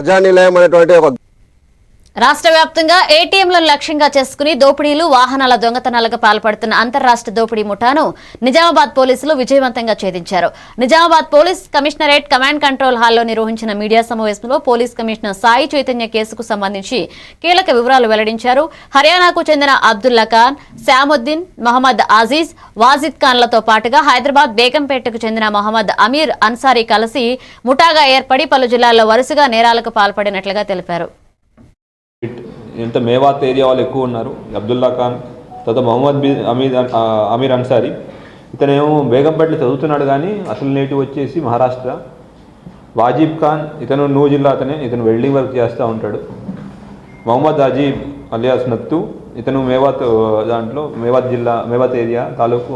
ప్రజానిలయం అనేటువంటి ఒక రాష్ట్ర వ్యాప్తంగా ఏటీఎంలను లక్ష్యంగా చేసుకుని దోపిడీలు వాహనాల దొంగతనాలకు పాల్పడుతున్న అంతర్రాష్ట్ర దోపిడీ ముఠాను నిజామాబాద్ పోలీసులు విజయవంతంగా ఛేదించారు. Nizamabad police commissionerate command control హాల్లో నిర్వహించిన మీడియా సమావేశంలో పోలీస్ కమిషనర్ సాయి చైతన్య కేసుకు సంబంధించి కీలక వివరాలు వెల్లడించారు. హర్యానాకు చెందిన అబ్దుల్లా ఖాన్ శాముద్దీన్ మహమ్మద్ అజీజ్ వాజిద్ ఖాన్లతో పాటుగా హైదరాబాద్ బేగంపేటకు చెందిన మహమ్మద్ అమీర్ అన్సారీ కలిసి ముఠాగా ఏర్పడి పలు జిల్లాల్లో వరుసగా నేరాలకు పాల్పడినట్లుగా తెలిపారు. ఇంత మేవాత్ ఏరియా వాళ్ళు ఎక్కువ ఉన్నారు. అబ్దుల్లా ఖాన్ తర్వాత మొహమ్మద్ బి అమీర్ అమీర్ అన్సారీ. ఇతనేమో బేగంపేటలో చదువుతున్నాడు కానీ అసలు నేటివ్ వచ్చేసి మహారాష్ట్ర. వాజీబ్ ఖాన్ ఇతను నూ జిల్లా అతనే ఇతను వెల్డింగ్ వర్క్ చేస్తూ ఉంటాడు. మొహమ్మద్ అజీబ్ అలియాస్ నత్తు ఇతను మేవాత్ దాంట్లో మేవాత్ జిల్లా మేవాత్ ఏరియా తాలూకు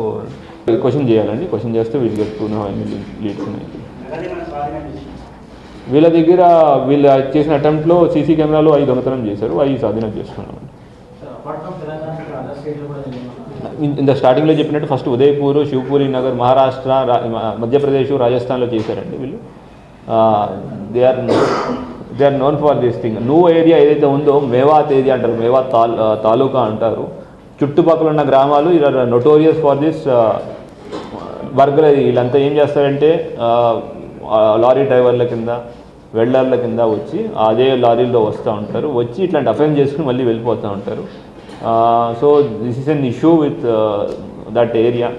క్వశ్చన్ చేయాలండి. క్వశ్చన్ చేస్తే వీళ్ళు చెప్తున్నా లీడ్స్ ఉన్నాయి. వీళ్ళ దగ్గర వీళ్ళు చేసిన అటెంప్ట్లో సీసీ కెమెరాలు అవి దొంగతనం చేశారు అవి స్వాధీనం చేసుకున్నాం ఇంత స్టార్టింగ్లో చెప్పినట్టు ఫస్ట్ ఉదయపూర్ శివపూరి నగర్ మహారాష్ట్ర మధ్యప్రదేశ్ రాజస్థాన్లో చేశారండి వీళ్ళు. They are they are known for this thing నువ్వు ఏరియా ఏదైతే ఉందో మేవాత్ ఏరియా అంటారు మేవాత్ తాల్ తాలూకా అంటారు. చుట్టుపక్కల ఉన్న గ్రామాలు ఇలా నొటోరియస్ ఫర్ దిస్ వర్గర్ వీళ్ళంతా ఏం చేస్తారంటే లారీ డ్రైవర్ల కింద వెల్డర్ల కింద వచ్చి అదే లారీలో వస్తూ ఉంటారు. వచ్చి ఇట్లాంటి అఫెన్స్ చేసుకుని మళ్ళీ వెళ్ళిపోతూ ఉంటారు. So this is an issue with that area